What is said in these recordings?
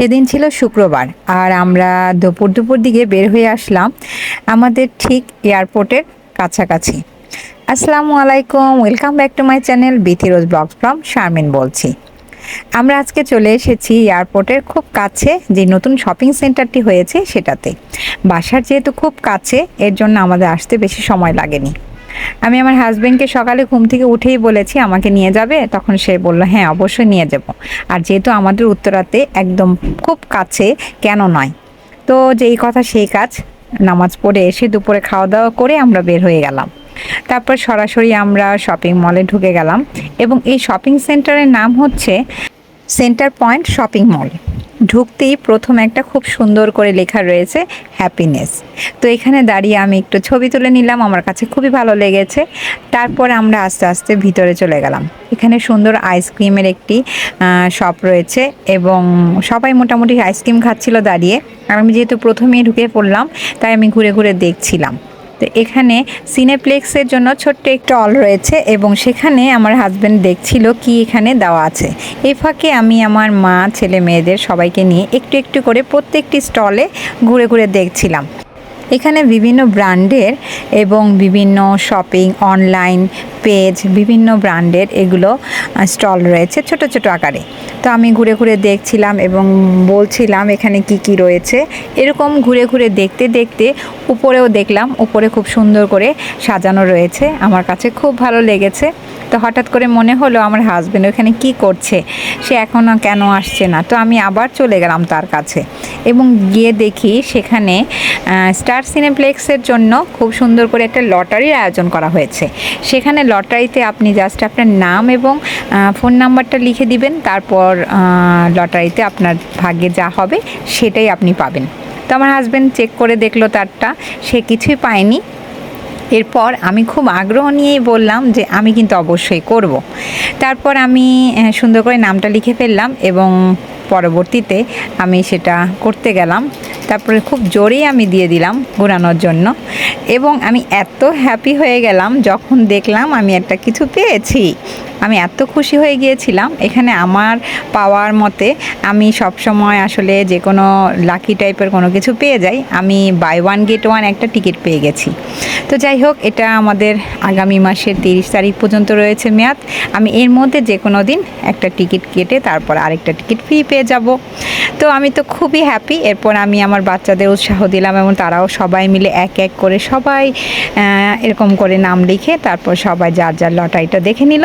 সেদিন ছিল শুক্রবার আর আমরা দুপুর দুপুর দিকে বের হয়ে আসলাম আমাদের ঠিক এয়ারপোর্টের কাছাকাছি। আসসালামু আলাইকুম, welcome back to my channel Bithi Rose vlogs from Sharmin বলছি। আমরা আজকে চলে এসেছি এয়ারপোর্টের খুব কাছে যে নতুন শপিং সেন্টারটি হয়েছে সেটাতে। বাসার যেহেতু খুব কাছে, এর জন্য আমাদের আসতে বেশি সময় লাগেনি। আমি আমার হাজবেন্ডকে সকালে ঘুম থেকে উঠেই বলেছি, আমাকে নিয়ে যাবে? তখন সে বলল হ্যাঁ অবশ্যই নিয়ে যাব। আর যেহেতু আমাদের উত্তরাতে একদম খুব কাছে, কেন নয়। তো যেই কথা সেই কাজ, নামাজ পড়ে এসে দুপুরে খাওয়া দাওয়া করে আমরা বের হয়ে গেলাম। তারপর সরাসরি আমরা শপিং মলে ঢুকে গেলাম এবং এই শপিং সেন্টারের নাম হচ্ছে সেন্টার পয়েন্ট শপিং মল ঢুকতেই প্রথম একটা খুব সুন্দর করে লেখা রয়েছে হ্যাপিনেস তো এখানে দাঁড়িয়ে আমি একটু ছবি তুলে নিলাম, আমার কাছে খুবই ভালো লেগেছে। তারপর আমরা আস্তে আস্তে ভিতরে চলে গেলাম। এখানে সুন্দর আইসক্রিমের একটি শপ রয়েছে এবং সবাই মোটামুটি আইসক্রিম খাচ্ছিল দাঁড়িয়ে। আমি যেহেতু প্রথমেই ঢুকে পড়লাম, তাই আমি ঘুরে ঘুরে দেখছিলাম। তো এখানে সিনেপ্লেক্সের জন্য ছোট্ট একটা অল রয়েছে এবং সেখানে আমার হাজব্যান্ড দেখছিল কি এখানে দেওয়া আছে। এ ফাঁকে আমি আমার মা, ছেলে, মেয়েদের সবাইকে নিয়ে একটু একটু করে প্রত্যেকটি স্টলে ঘুরে ঘুরে দেখছিলাম। এখানে বিভিন্ন ব্র্যান্ডের এবং বিভিন্ন শপিং, অনলাইন, পেজ, বিভিন্ন ব্র্যান্ডের এগুলো স্টল রয়েছে ছোট ছোট আকারে। তো আমি ঘুরে ঘুরে দেখছিলাম এবং বলছিলাম এখানে কি কি রয়েছে। এরকম ঘুরে ঘুরে দেখতে দেখতে উপরেও দেখলাম, উপরে খুব সুন্দর করে সাজানো রয়েছে। আমার কাছে খুব ভালো লেগেছে। তো হঠাৎ করে মনে হলো আমার হাজব্যান্ড ওখানে কি করছে? সে এখনও কেন আসছে না? তো আমি আবার চলে গেলাম তার কাছে এবং গিয়ে দেখি সেখানে স্টার সিনেপ্লেক্সের জন্য খুব সুন্দর করে একটা লটারির আয়োজন করা হয়েছে। সেখানে লটারিতে আপনি জাস্ট আপনার নাম এবং ফোন নাম্বারটা লিখে দিবেন, তারপর লটারিতে আপনার ভাগ্যে যা হবে সেটাই আপনি পাবেন। তো আমার হাজব্যান্ড চেক করে দেখল তারটা, সে কিছুই পায়নি। এরপর আমি খুব আগ্রহ নিয়েই বললাম যে আমি কিন্তু অবশ্যই করব। তারপর আমি সুন্দর করে নামটা লিখে ফেললাম এবং পরবর্তীতে আমি সেটা করতে গেলাম তারপরে খুব জোরেই আমি দিয়ে দিলাম ঘোরানোর জন্য এবং আমি এত হ্যাপি হয়ে গেলাম যখন দেখলাম আমি একটা কিছু পেয়েছি আমি এত খুশি হয়ে গিয়েছিলাম। এখানে আমার পাওয়ার মতে আমি সব সময় আসলে যে কোনো লাকি টাইপের কোনো কিছু পেয়ে যাই। আমি বাই ওয়ান গেট ওয়ান একটা টিকিট পেয়ে গেছি। তো যাই হোক, এটা আমাদের আগামী মাসের তিরিশ তারিখ পর্যন্ত রয়েছে মেয়াদ। আমি এর মধ্যে যে কোনো দিন একটা টিকিট কেটে তারপর আরেকটা টিকিট ফ্রি পেয়ে যাব। তো আমি তো খুবই হ্যাপি এরপর আমি আমার বাচ্চাদের উৎসাহ দিলাম এবং তারাও সবাই মিলে এক এক করে সবাই এরকম করে নাম লিখে তারপর সবাই যার যার লটারিটা দেখে নিল।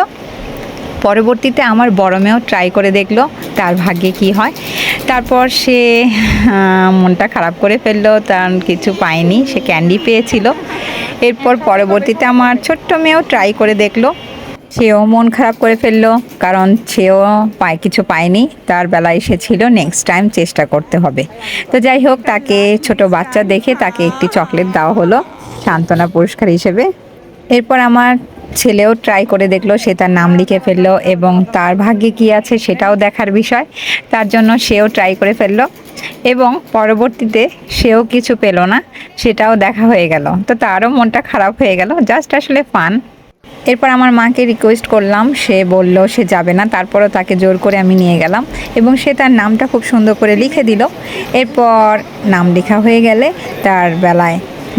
পরবর্তীতে আমার বড় মেয়েও ট্রাই করে দেখল, তার ভাগ্যে কি হয়। তারপর সে মনটা খারাপ করে ফেলল, তার কিছু পায়নি, সে ক্যান্ডি পেয়েছিল। এরপর পরবর্তীতে আমার ছোট্ট মেয়েও ট্রাই করে দেখল। সেও মন খারাপ করে ফেলল, কারণ সেও পায়, কিছু পায়নি। তার বেলা এসেছিল নেক্সট টাইম চেষ্টা করতে হবে। তো যাই হোক, তাকে ছোট বাচ্চা দেখে তাকে একটি চকলেট দেওয়া হলো, সান্ত্বনা পুরস্কার হিসেবে। এরপর আমার ছেলেও ট্রাই করে দেখল, সে তার নাম লিখে ফেলল এবং তার ভাগ্যে কি আছে সেটাও দেখার বিষয়। তার জন্য সেও ট্রাই করে ফেলল এবং পরবর্তীতে সেও কিছু পেল না, সেটাও দেখা হয়ে গেল। তো তারও মনটা খারাপ হয়ে গেল জাস্ট আসলে ফান এরপর আমার মাকে রিকোয়েস্ট করলাম, সে বলল সে যাবে না, তারপরও তাকে জোর করে আমি নিয়ে গেলাম এবং সে তার নামটা খুব সুন্দর করে লিখে দিল। এরপর নাম লেখা হয়ে গেলে তার বেলায়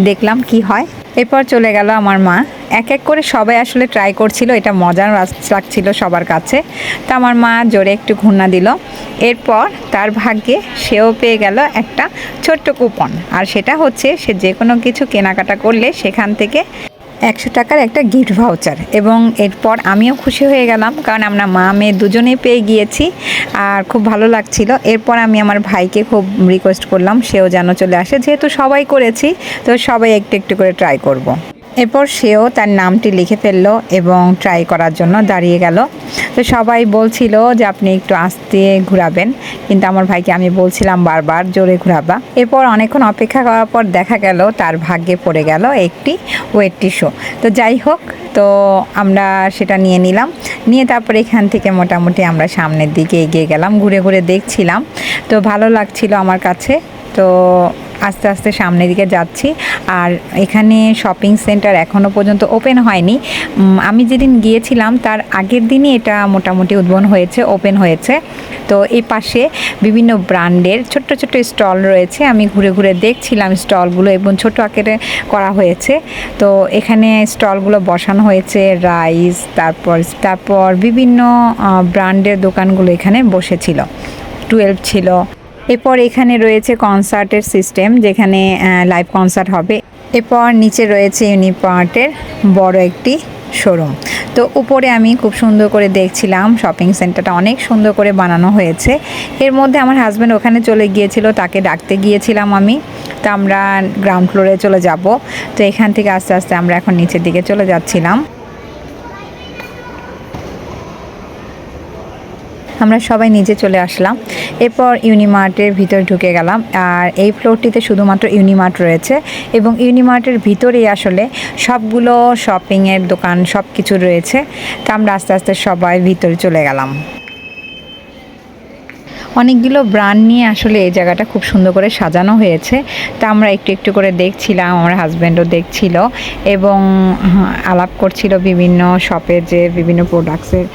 দেখলাম কি হয়। এরপর চলে গেল আমার মা। এক এক করে সবাই আসলে ট্রাই করছিল, এটা মজার লাগ- লাগছিল সবার কাছে। তো আমার মা জোরে একটু ঘূর্ণা দিল। এরপর তার ভাগ্যে সেও পেয়ে গেল একটা ছোট্ট কুপন আর সেটা হচ্ছে, সে যে কোনো কিছু কেনাকাটা করলে সেখান থেকে একশো টাকার একটা গিফট ভাউচার এবং এরপর আমিও খুশি হয়ে গেলাম, কারণ আমরা মা, মেয়ে দুজনেই পেয়ে গিয়েছি আর খুব ভালো লাগছিল এরপর আমি আমার ভাইকে খুব রিকোয়েস্ট করলাম, সেও যেন চলে আসে যেহেতু সবাই করেছি, তো সবাই একটু একটু করে ট্রাই করব। এরপর সেও তার নামটি লিখে ফেলল এবং ট্রাই করার জন্য দাঁড়িয়ে গেল। তো সবাই বলছিল যে, আপনি একটু আস্তে ঘুরাবেন। কিন্তু আমার ভাইকে আমি বলছিলাম, বারবার জোরে ঘুরাবা। এরপর অনেকক্ষণ অপেক্ষা করার পর দেখা গেল তার ভাগ্যে পড়ে গেল একটি ওয়েট টিস্যু তো যাই হোক, তো আমরা সেটা নিয়ে নিলাম। নিয়ে তারপরে এখান থেকে মোটামুটি আমরা সামনের দিকে এগিয়ে গেলাম, ঘুরে ঘুরে দেখছিলাম। তো ভালো লাগছিল আমার কাছে। তো আস্তে আস্তে সামনের দিকে যাচ্ছি। আর এখানে শপিং সেন্টার এখনও পর্যন্ত ওপেন হয়নি। আমি যেদিন গিয়েছিলাম, তার আগের দিনই এটা মোটামুটি উদ্বোধন হয়েছে ওপেন হয়েছে। তো এই পাশে বিভিন্ন ব্র্যান্ডের ছোট্ট ছোট্ট স্টল রয়েছে। আমি ঘুরে ঘুরে দেখছিলাম স্টলগুলো এবং ছোট আকারে করা হয়েছে। তো এখানে স্টলগুলো বসানো হয়েছে রাইস তারপর তারপর বিভিন্ন ব্র্যান্ডের দোকানগুলো এখানে বসেছিল। টুয়েলভ ছিল। এরপর এখানে রয়েছে কনসার্টের সিস্টেম, যেখানে লাইভ কনসার্ট হবে। এরপর নিচে রয়েছে ইউনিপার্টের বড় একটি শোরুম তো উপরে আমি খুব সুন্দর করে দেখছিলাম শপিং সেন্টারটা অনেক সুন্দর করে বানানো হয়েছে। এর মধ্যে আমার হাজব্যান্ড ওখানে চলে গিয়েছিল, তাকে ডাকতে গিয়েছিলাম আমি। তো আমরা গ্রাউন্ড ফ্লোরে চলে যাব। তো এখান থেকে আস্তে আস্তে আমরা এখন নিচের দিকে চলে যাচ্ছিলাম। আমরা সবাই নিজে চলে আসলাম। এরপর ইউনিমার্টের ভিতর ঢুকে গেলাম আর এই ফ্লোরটিতে শুধুমাত্র ইউনিমার্ট রয়েছে এবং ইউনিমার্টের ভিতরেই আসলে সবগুলো শপিংয়ের দোকান সব কিছু রয়েছে। তা আমরা আস্তে আস্তে সবাই ভিতরে চলে গেলাম। অনেকগুলো ব্র্যান্ড নিয়ে আসলে এই জায়গাটা খুব সুন্দর করে সাজানো হয়েছে। তা আমরা একটু একটু করে দেখছিলাম, আমার হাজব্যান্ডও দেখছিল এবং আলাপ করছিল বিভিন্ন শপের যে বিভিন্ন প্রোডাক্টসের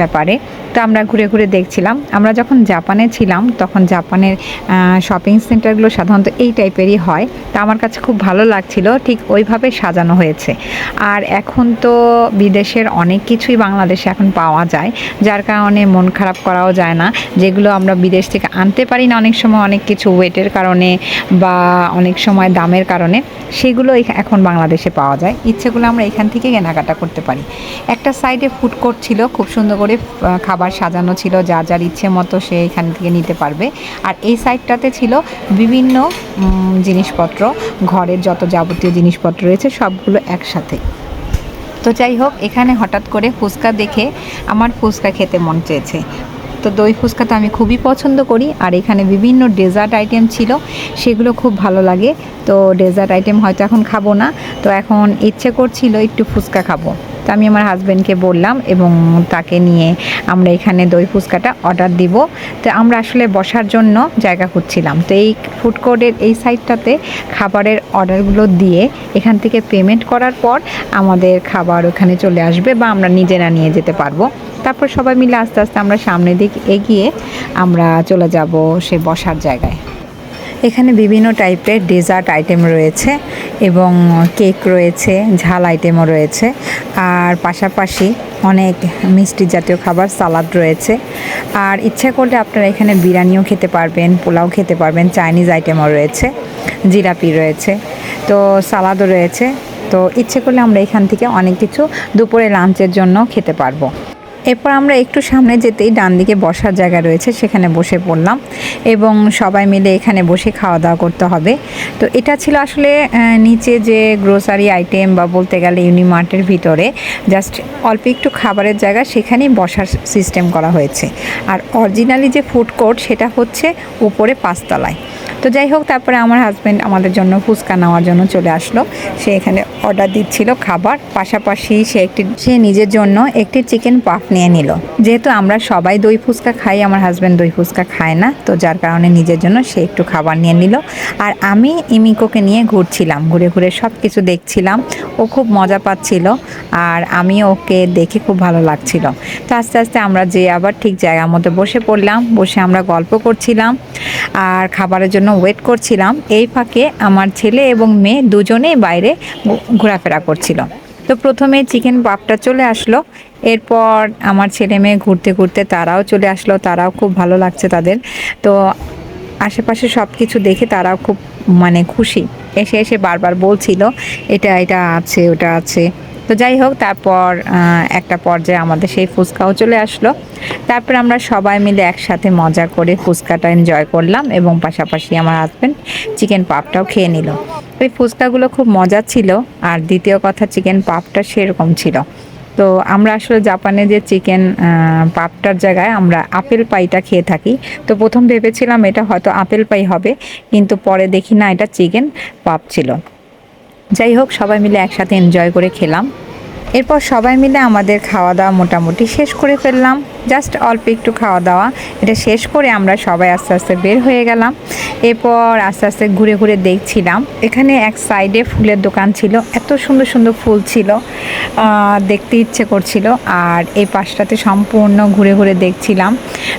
ব্যাপারে। তো আমরা ঘুরে ঘুরে দেখছিলাম। আমরা যখন জাপানে ছিলাম, তখন জাপানের শপিং সেন্টারগুলো সাধারণত এই টাইপেরই হয়। তা আমার কাছে খুব ভালো লাগছিল, ঠিক ওইভাবে সাজানো হয়েছে। আর এখন তো বিদেশের অনেক কিছুই বাংলাদেশে এখন পাওয়া যায়, যার কারণে মন খারাপ করাও যায় না। যেগুলো আমরা বিদেশ থেকে আনতে পারি না অনেক সময় অনেক কিছু ওয়েটের কারণে বা অনেক সময় দামের কারণে। সেগুলো এখন বাংলাদেশে পাওয়া যায়। ইচ্ছেগুলো আমরা এখান থেকে কেনাকাটা করতে পারি। একটা সাইডে ফুড কোর্ট ছিল, খুব সুন্দর করে খাবার সাজানো ছিল, যা যার ইচ্ছে মতো সে এখান থেকে নিতে পারবে। আর এই সাইডটাতে ছিল বিভিন্ন জিনিসপত্র, ঘরের যত যাবতীয় জিনিসপত্র রয়েছে, সবগুলো একসাথে। তো যাই হোক, এখানে হঠাৎ করে ফুচকা দেখে আমার ফুচকা খেতে মন চেয়েছে। তো দই ফুচকা তো আমি খুবই পছন্দ করি। আর এখানে বিভিন্ন ডেজার্ট আইটেম ছিল, সেগুলো খুব ভালো লাগে। তো ডেজার্ট আইটেম হয়তো এখন খাব না। তো এখন ইচ্ছে করছিল একটু ফুচকা খাব। তো আমি আমার হাজব্যান্ডকে বললাম এবং তাকে নিয়ে আমরা এখানে দই ফুচকাটা অর্ডার দিব। তো আমরা আসলে বসার জন্য জায়গা খুঁজছিলাম। তো এই ফুড কোর্টের এই সাইডটাতে খাবারের অর্ডারগুলো দিয়ে এখান থেকে পেমেন্ট করার পর আমাদের খাবার ওখানে চলে আসবে বা আমরা নিজেরা নিয়ে যেতে পারব। তারপর সবাই মিলে আস্তে আস্তে আমরা সামনের দিক এগিয়ে আমরা চলে যাব সে বসার জায়গায়। এখানে বিভিন্ন টাইপের ডেজার্ট আইটেম রয়েছে এবং কেক রয়েছে, ঝাল আইটেমও রয়েছে। আর পাশাপাশি অনেক মিষ্টি জাতীয় খাবার, সালাদ রয়েছে। আর ইচ্ছা করলে আপনারা এখানে বিরিয়ানিও খেতে পারবেন, পোলাও খেতে পারবেন, চাইনিজ আইটেমও রয়েছে, জিলাপি রয়েছে, তো সালাদও রয়েছে। তো ইচ্ছে করলে আমরা এখান থেকে অনেক কিছু দুপুরে লাঞ্চের জন্য খেতে পারব। এরপর আমরা একটু সামনে যেতেই ডান দিকে বসার জায়গা রয়েছে, সেখানে বসে পড়লাম এবং সবাই মিলে এখানে বসে খাওয়া দাওয়া করতে হবে। তো এটা ছিল আসলে নিচে যে গ্রোসারি আইটেম বা বলতে গেলে ইউনিমার্টের ভিতরে জাস্ট অল্প একটু খাবারের জায়গা, সেখানেই বসার সিস্টেম করা হয়েছে। আর অরিজিনালি যে ফুড কোর্ট সেটা হচ্ছে উপরে পাঁচতলায়। তো যাই হোক, তারপরে আমার হাজব্যান্ড আমাদের জন্য ফুচকা নেওয়ার জন্য চলে আসলো। সে এখানে অর্ডার দিচ্ছিল খাবার, পাশাপাশি সে একটি, সে নিজের জন্য একটি চিকেন পাফ নিয়ে নিল। যেহেতু আমরা সবাই দই ফুচকা খাই, আমার হাজব্যান্ড দই ফুচকা খায় না, তো যার কারণে নিজের জন্য সে একটু খাবার নিয়ে নিল। আর আমি ইমিকোকে নিয়ে ঘুরছিলাম, ঘুরে ঘুরে সব কিছু দেখছিলাম। ও খুব মজা পাচ্ছিল আর আমি ওকে দেখে খুব ভালো লাগছিল। তো আস্তে আস্তে আমরা যে আবার ঠিক জায়গার মতো বসে পড়লাম, বসে আমরা গল্প করছিলাম। আর খাবারের জন্য ওয়েট করছিলাম। এই ফাঁকে আমার ছেলে এবং মেয়ে দুজনেই বাইরে ঘোরাফেরা করছিল। তো প্রথমে চিকেন পাপটা চলে আসলো। এরপর আমার ছেলে মেয়ে ঘুরতে ঘুরতে তারাও চলে আসলো। তারাও খুব ভালো লাগছে তাদের। তো আশেপাশে সব কিছু দেখে তারাও খুব মানে খুশি। এসে এসে বারবার বলছিল, এটা এটা আছে, ওটা আছে। তো যাই হোক, তারপর একটা পর্যায়ে আমাদের সেই ফুচকাও চলে আসলো। তারপর আমরা সবাই মিলে একসাথে মজা করে ফুচকাটা এনজয় করলাম এবং পাশাপাশি আমার হাজব্যান্ড চিকেন পাপটাও খেয়ে নিল। ওই ফুচকাগুলো খুব মজা ছিল আর দ্বিতীয় কথা চিকেন পাপটা সেরকম ছিল। তো আমরা আসলে জাপানে যে চিকেন পাপটার জায়গায় আমরা আপেল পাইটা খেয়ে থাকি। তো প্রথম ভেবেছিলাম এটা হয়তো আপেল পাই হবে, কিন্তু পরে দেখি না, এটা চিকেন পাপ ছিল। যাই হোক সবাই মিলে একসাথে এনজয় করে খেলাম। এরপর সবাই মিলে আমাদের খাওয়া দাওয়া মোটামুটি শেষ করে ফেললাম। জাস্ট অল্প একটু খাওয়া দাওয়া। এটা শেষ করে আমরা সবাই আস্তে আস্তে বের হয়ে গেলাম। এরপর আস্তে আস্তে ঘুরে ঘুরে দেখছিলাম। এখানে এক সাইডে ফুলের দোকান ছিল। এত সুন্দর সুন্দর ফুল ছিল। দেখতে ইচ্ছে করছিল। আর এই পাশটাতে সম্পূর্ণ ঘুরে ঘুরে দেখছিলাম।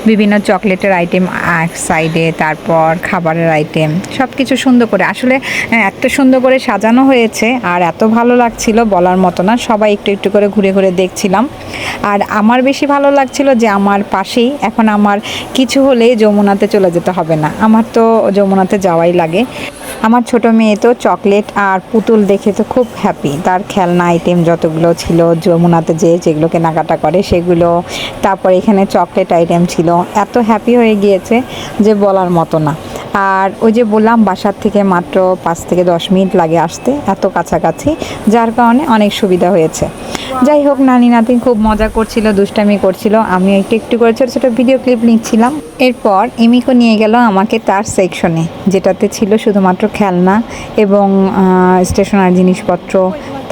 বিভিন্ন চকলেটের আইটেম এক সাইডে তারপর খাবারের আইটেম সব কিছু সুন্দর করে। আসলে, এত সুন্দর করে সাজানো হয়েছে। আর এত ভালো লাগছিল বলার মতো না। সবাই একটু একটু করে ঘুরে ঘুরে দেখছিলাম। আর আমার বেশি ভালো লাগছিল যে আমার পাশেই এখন আমার কিছু হলেই যমুনাতে চলে যেতে হবে না। আমার তো যমুনাতে যাওয়াই লাগে। আমার ছোট মেয়ে তো চকলেট আর পুতুল দেখে তো খুব হ্যাপি তার খেলনা আইটেম যতগুলো ছিল, যমুনাতে যে যেগুলো কেনাকাটা করে সেগুলো, তারপর এখানে চকলেট আইটেম ছিল। এত হ্যাপি হয়ে গিয়েছে যে বলার মতো না। আর ওই যে বললাম, বাসার থেকে মাত্র পাঁচ থেকে দশ মিনিট লাগে আসতে, এত কাছাকাছি, যার কারণে অনেক সুবিধা হয়েছে। যাই হোক, নানি নাতি খুব মজা করছিল, দুষ্টামি করছিল, আমি একটু একটু করে ছোটো ছোটো ভিডিও ক্লিপ নিচ্ছিলাম। এরপর এমিকো নিয়ে গেল আমাকে তার সেকশনে যেটাতে ছিল শুধুমাত্র খেলনা এবং স্টেশনারি জিনিসপত্র,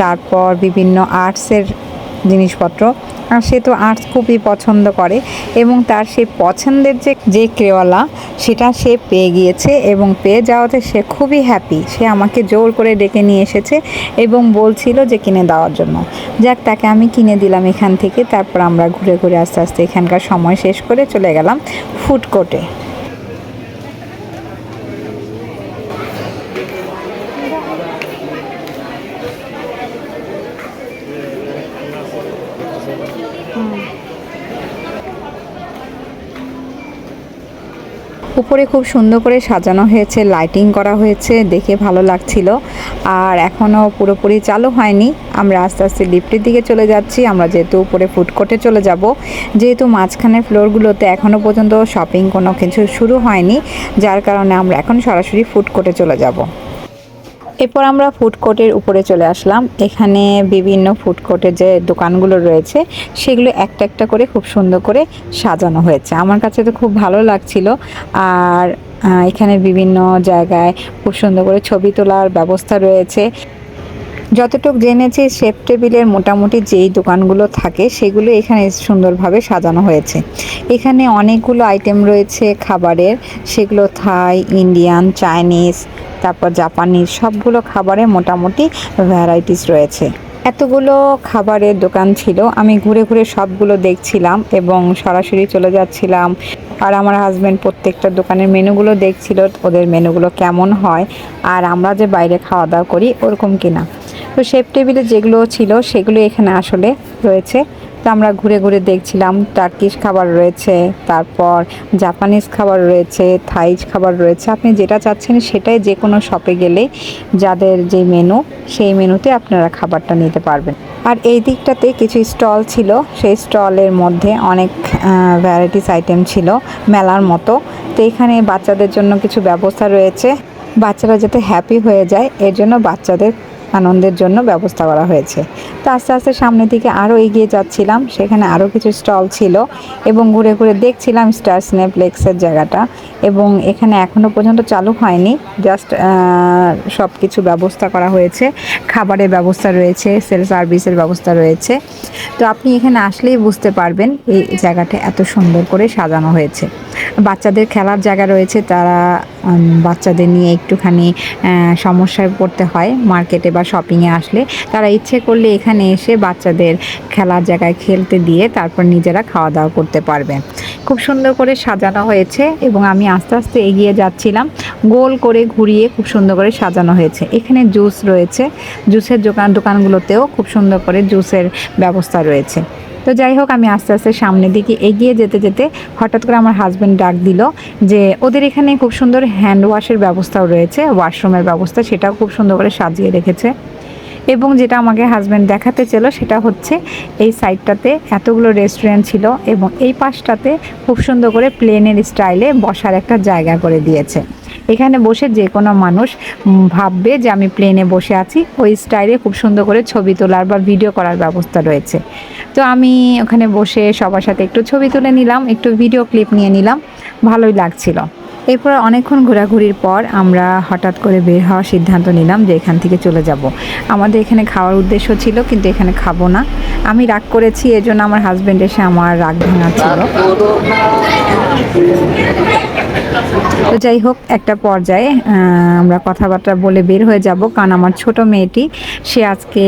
তারপর বিভিন্ন আর্টসের জিনিসপত্র। আর সে তো আর্টস খুবই পছন্দ করে এবং তার সেই পছন্দের যে যে ক্রেওয়ালা, সেটা সে পেয়ে গিয়েছে এবং পেয়ে যাওয়াতে সে খুবই হ্যাপি সে আমাকে জোর করে ডেকে নিয়ে এসেছে এবং বলছিল যে কিনে দেওয়ার জন্য। যাক, তাকে আমি কিনে দিলাম এখান থেকে। তারপর আমরা ঘুরে ঘুরে আস্তে আস্তে এখানকার সময় শেষ করে চলে গেলাম ফুড কোর্টে। উপরে খুব সুন্দর করে সাজানো হয়েছে লাইটিং করা হয়েছে, দেখে ভালো লাগছিল। আর এখনও পুরোপুরি চালু হয়নি। আমরা আস্তে আস্তে লিফটের দিকে চলে যাচ্ছি। আমরা যেহেতু উপরে ফুড কোর্টে চলে যাব, যেহেতু মাঝখানের ফ্লোরগুলোতে এখনও পর্যন্ত শপিং কোনো কিছু শুরু হয়নি, যার কারণে আমরা এখন সরাসরি ফুড কোর্টে চলে যাব। এরপর আমরা ফুড কোর্টের উপরে চলে আসলাম। এখানে বিভিন্ন ফুড কোর্টের যে দোকানগুলো রয়েছে, সেগুলো একটা একটা করে খুব সুন্দর করে সাজানো হয়েছে। আমার কাছে তো খুব ভালো লাগছিল। আর এখানে বিভিন্ন জায়গায় খুব সুন্দর করে ছবি তোলার ব্যবস্থা রয়েছে। যতটুকু জেনেছি শেপ টেবিলের মোটামুটি যেই দোকানগুলো থাকে, সেগুলো এখানে সুন্দরভাবে সাজানো হয়েছে। এখানে অনেকগুলো আইটেম রয়েছে খাবারের। সেগুলো থাই ইন্ডিয়ান চাইনিজ তারপর জাপানিজ সবগুলো খাবারে মোটামুটি ভ্যারাইটিস রয়েছে। এতগুলো খাবারের দোকান ছিল, আমি ঘুরে ঘুরে সবগুলো দেখছিলাম এবং সরাসরি চলে যাচ্ছিলাম। আর আমার হাজব্যান্ড প্রত্যেকটা দোকানের মেনুগুলো দেখছিল, ওদের মেনুগুলো কেমন হয়, আর আমরা যে বাইরে খাওয়া দাওয়া করি ওরকম কিনা। তো শেপ টেবিলে যেগুলো ছিল, সেগুলো এখানে আসলে রয়েছে। তো আমরা ঘুরে ঘুরে দেখছিলাম টার্কিশ খাবার রয়েছে, তারপর জাপানিজ খাবার রয়েছে থাইজ খাবার রয়েছে। আপনি যেটা চাচ্ছেন সেটাই যে কোনো শপে গেলে যাদের যে মেনু সেই মেনুতে আপনারা খাবারটা নিতে পারবেন। আর এই দিকটাতে কিছু স্টল ছিল, সেই স্টলের মধ্যে অনেক ভ্যারাইটিস আইটেম ছিল মেলার মতো। তো এখানে বাচ্চাদের জন্য কিছু ব্যবস্থা রয়েছে। বাচ্চারা যাতে হ্যাপি হয়ে যায়, এর জন্য বাচ্চাদের আনন্দের জন্য ব্যবস্থা করা হয়েছে। তো আস্তে আস্তে সামনের দিকে আরও এগিয়ে যাচ্ছিলাম। সেখানে আরও কিছু স্টল ছিল এবং ঘুরে ঘুরে দেখছিলাম স্টার স্নেপ্লেক্সের জায়গাটা এবং এখানে এখনও পর্যন্ত চালু হয়নি। জাস্ট সব কিছু ব্যবস্থা করা হয়েছে। খাবারের ব্যবস্থা রয়েছে, সেল সার্ভিসের ব্যবস্থা রয়েছে। তো আপনি এখানে আসলেই বুঝতে পারবেন এই জায়গাটা এত সুন্দর করে সাজানো হয়েছে। বাচ্চাদের খেলার জায়গা রয়েছে, তারা বাচ্চাদের নিয়ে একটুখানি সমস্যায় পড়তে হয়। মার্কেটে বা শপিংয়ে আসলে তারা ইচ্ছে করলে এখানে এসে বাচ্চাদের খেলার জায়গায় খেলতে দিয়ে তারপর নিজেরা খাওয়া দাওয়া করতে পারবে। খুব সুন্দর করে সাজানো হয়েছে এবং আমি আস্তে আস্তে এগিয়ে যাচ্ছিলাম। গোল করে ঘুরিয়ে খুব সুন্দর করে সাজানো হয়েছে। এখানে জুস রয়েছে। জুসের দোকান, দোকানগুলোতেও খুব সুন্দর করে জুসের ব্যবস্থা রয়েছে। তো যাই হোক, আমি আস্তে আস্তে সামনের দিকে এগিয়ে যেতে যেতে হঠাৎ করে আমার হাজব্যান্ড ডাক দিল যে, ওদের এখানে খুব সুন্দর হ্যান্ড ওয়াশের ব্যবস্থাও রয়েছে ওয়াশরুমের ব্যবস্থা, সেটাও খুব সুন্দর করে সাজিয়ে রেখেছে। এবং যেটা আমাকে হাজব্যান্ড দেখাতে ছিল সেটা হচ্ছে এই সাইডটাতে এতগুলো রেস্টুরেন্ট ছিল এবং এই পাশটাতে খুব সুন্দর করে প্লেনের স্টাইলে বসার একটা জায়গা করে দিয়েছে। এখানে বসে যে কোনো মানুষ ভাববে যে আমি প্লেনে বসে আছি। ওই স্টাইলে খুব সুন্দর করে ছবি তোলার বা ভিডিও করার ব্যবস্থা রয়েছে। তো আমি ওখানে বসে সবার সাথে একটু ছবি তুলে নিলাম, একটু ভিডিও ক্লিপ নিয়ে নিলাম। ভালোই লাগছিল। এরপর অনেকক্ষণ ঘোরাঘুরির পর আমরা হঠাৎ করে বের হওয়ার সিদ্ধান্ত নিলাম যে এখান থেকে চলে যাব। আমাদের এখানে খাওয়ার উদ্দেশ্য ছিল, কিন্তু এখানে খাব না। আমি রাগ করেছি, এজন্য আমার হাজব্যান্ড এসে আমার রাগ ভাঙাচ্ছিল। তো যাই হোক, একটা পর্যায়ে আমরা কথাবার্তা বলে বের হয়ে যাব, কারণ আমার ছোট মেয়েটি, সে আজকে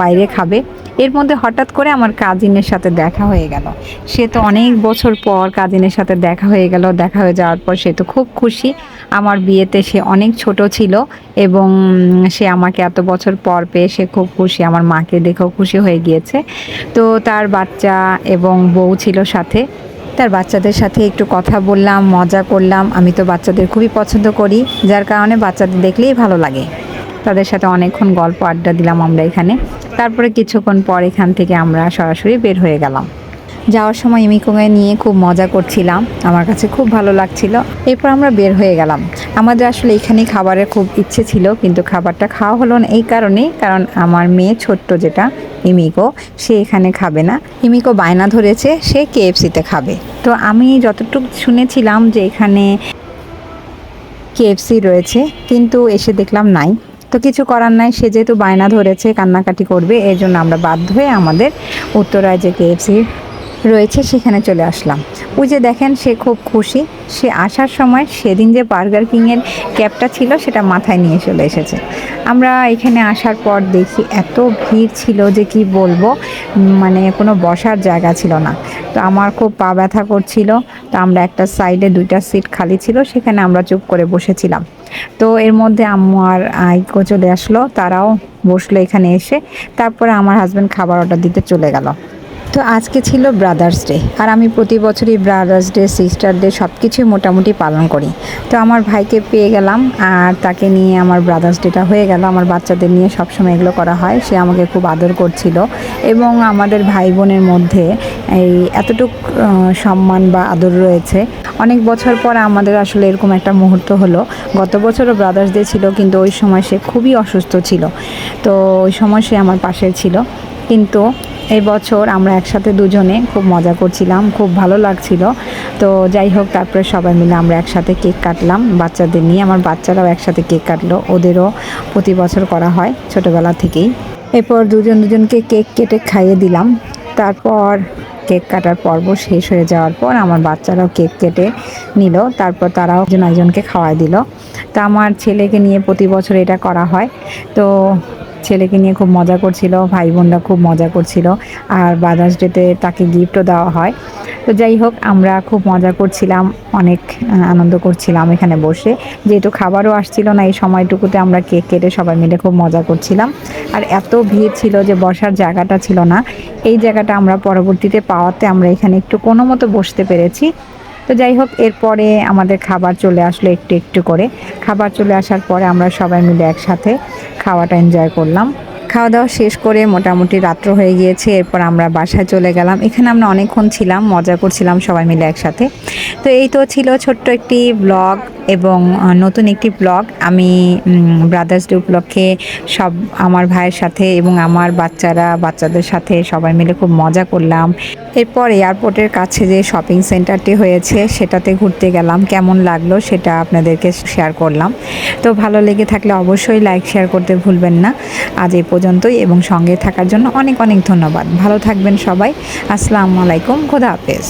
বাইরে খাবে। এর মধ্যে হঠাৎ করে আমার কাজিনের সাথে দেখা হয়ে গেল। সে তো অনেক বছর পর কাজিনের সাথে দেখা হয়ে গেল, দেখা হয়ে যাওয়ার পর সে তো খুব খুশি। আমার বিয়েতে সে অনেক ছোট ছিল এবং সে আমাকে এত বছর পর পেয়ে সে খুব খুশি। আমার মাকে দেখেও খুশি হয়ে গিয়েছে। তো তার বাচ্চা এবং বউ ছিল সাথে। তার বাচ্চাদের সাথে একটু কথা বললাম, মজা করলাম। আমি তো বাচ্চাদের খুবই পছন্দ করি, যার কারণে বাচ্চাদের দেখলেই ভালো লাগে। তাদের সাথে অনেকক্ষণ গল্প আড্ডা দিলাম আমরা এখানে। তারপরে কিছুক্ষণ পর এখান থেকে আমরা সরাসরি বের হয়ে গেলাম। যাওয়ার সময় ইমিকোঙে নিয়ে খুব মজা করছিলাম। আমার কাছে খুব ভালো লাগছিল। এরপর আমরা বের হয়ে গেলাম। আমাদের আসলে এখানেই খাবারের খুব ইচ্ছে ছিল, কিন্তু খাবারটা খাওয়া হলো না এই কারণেই, কারণ আমার মেয়ে ছোট্ট যেটা, ইমিকো, সে এখানে খাবে না। ইমিকো বায়না ধরেছে, সে কেএফসিতে খাবে। তো আমি যতটুকু শুনেছিলাম যে এখানে কেএফসি রয়েছে, কিন্তু এসে দেখলাম নাই। তো কিছু করার নাই, সে যেহেতু বায়না ধরেছে, কান্নাকাটি করবে, এর জন্য আমরা বাধ্য হয়ে আমাদের উত্তরায় যে কেএফসি রয়েছে, সেখানে চলে আসলাম। ওই যে দেখেন, সে খুব খুশি। সে আসার সময় সেদিন যে বার্গার কিংয়ের ক্যাবটা ছিল, সেটা মাথায় নিয়ে চলে এসেছে। আমরা এখানে আসার পর দেখি, এত ভিড় ছিল যে কি বলব? মানে কোনো বসার জায়গা ছিল না। তো আমার খুব পা ব্যথা করছিল। তো আমরা একটা সাইডে দুইটা সিট খালি ছিল, সেখানে আমরা চুপ করে বসেছিলাম। তো এর মধ্যে আম্মু আর আইকো চলে আসলো। তারাও বসল এখানে এসে। তারপরে আমার হাজব্যান্ড খাবার অর্ডার দিতে চলে গেল। তো আজকে ছিল ব্রাদার্স ডে আর আমি প্রতি বছরই ব্রাদার্স ডে সিস্টার ডে সব কিছুই মোটামুটি পালন করি। তো আমার ভাইকে পেয়ে গেলাম আর তাকে নিয়ে আমার ব্রাদার্স ডেটা হয়ে গেল। আমার বাচ্চাদের নিয়ে সবসময় এগুলো করা হয়। সে আমাকে খুব আদর করছিল এবং আমাদের ভাই বোনের মধ্যে এই এতটুক সম্মান বা আদর রয়েছে। অনেক বছর পর আমাদের আসলে এরকম একটা মুহূর্ত হলো। গত বছরও ব্রাদার্স ডে ছিল কিন্তু ওই সময় সে খুবই অসুস্থ ছিল। তো ওই সময় সে আমার পাশে ছিল। কিন্তু এই বছর আমরা একসাথে দুজনে খুব মজা করছিলাম, খুব ভালো লাগছিল। তো যাই হোক, তারপরে সবাই মিলে আমরা একসাথে কেক কাটলাম। বাচ্চাদের নিয়ে আমার বাচ্চারাও একসাথে কেক কাটলো। ওদেরও প্রতি বছর করা হয় ছোটোবেলা থেকেই। এরপর দুজন দুজনকে কেক কেটে খাইয়ে দিলাম। তারপর কেক কাটার পর্ব শেষ হয়ে যাওয়ার পর আমার বাচ্চারাও কেক কেটে নিল। তারপর তারাও একজন একজনকে খাওয়াই দিল। তা আমার ছেলেকে নিয়ে প্রতি বছর এটা করা হয়। তো ছেলেকে নিয়ে খুব মজা করছিল ভাই বোনরা খুব মজা করছিল আর বাদার্স ডেতে তাকে গিফটও দেওয়া হয়। তো যাই হোক, আমরা খুব মজা করছিলাম, অনেক আনন্দ করছিলাম এখানে বসে। যেহেতু খাবারও আসছিল না এই সময়টুকুতে, আমরা কেক কেটে সবাই মিলে খুব মজা করছিলাম। আর এত ভিড় ছিল যে বসার জায়গাটা ছিল না। এই জায়গাটা আমরা পরবর্তীতে পাওয়াতে আমরা এখানে একটু কোনো মতো বসতে পেরেছি। তো যাই হোক, এরপরে আমাদের খাবার চলে আসলো একটু একটু করে। খাবার চলে আসার পরে আমরা সবাই মিলে একসাথে খাওয়াটা এনজয় করলাম। খাওয়া দাওয়া শেষ করে মোটামুটি রাত্র হয়ে গিয়েছে, এরপর আমরা বাসায় চলে গেলাম। এখানে আমরা অনেকক্ষণ ছিলাম, মজা করছিলাম সবাই মিলে একসাথে। তো এই তো ছিল ছোট্ট একটি ব্লগ এবং নতুন একটি ব্লগ আমি ব্রাদার্স ডে উপলক্ষে সব আমার ভাইয়ের সাথে এবং আমার বাচ্চারা, বাচ্চাদের সাথে সবাই মিলে খুব মজা করলাম। এরপর এয়ারপোর্টের কাছে যে শপিং সেন্টারটি হয়েছে, সেটাতে ঘুরতে গেলাম। কেমন লাগল সেটা আপনাদেরকে শেয়ার করলাম। তো ভালো লেগে থাকলে অবশ্যই লাইক শেয়ার করতে ভুলবেন না। আজ এ পর্যন্তই এবং সঙ্গে থাকার জন্য অনেক অনেক ধন্যবাদ। ভালো থাকবেন সবাই। আসসালামু আলাইকুম। খোদা হাফেজ।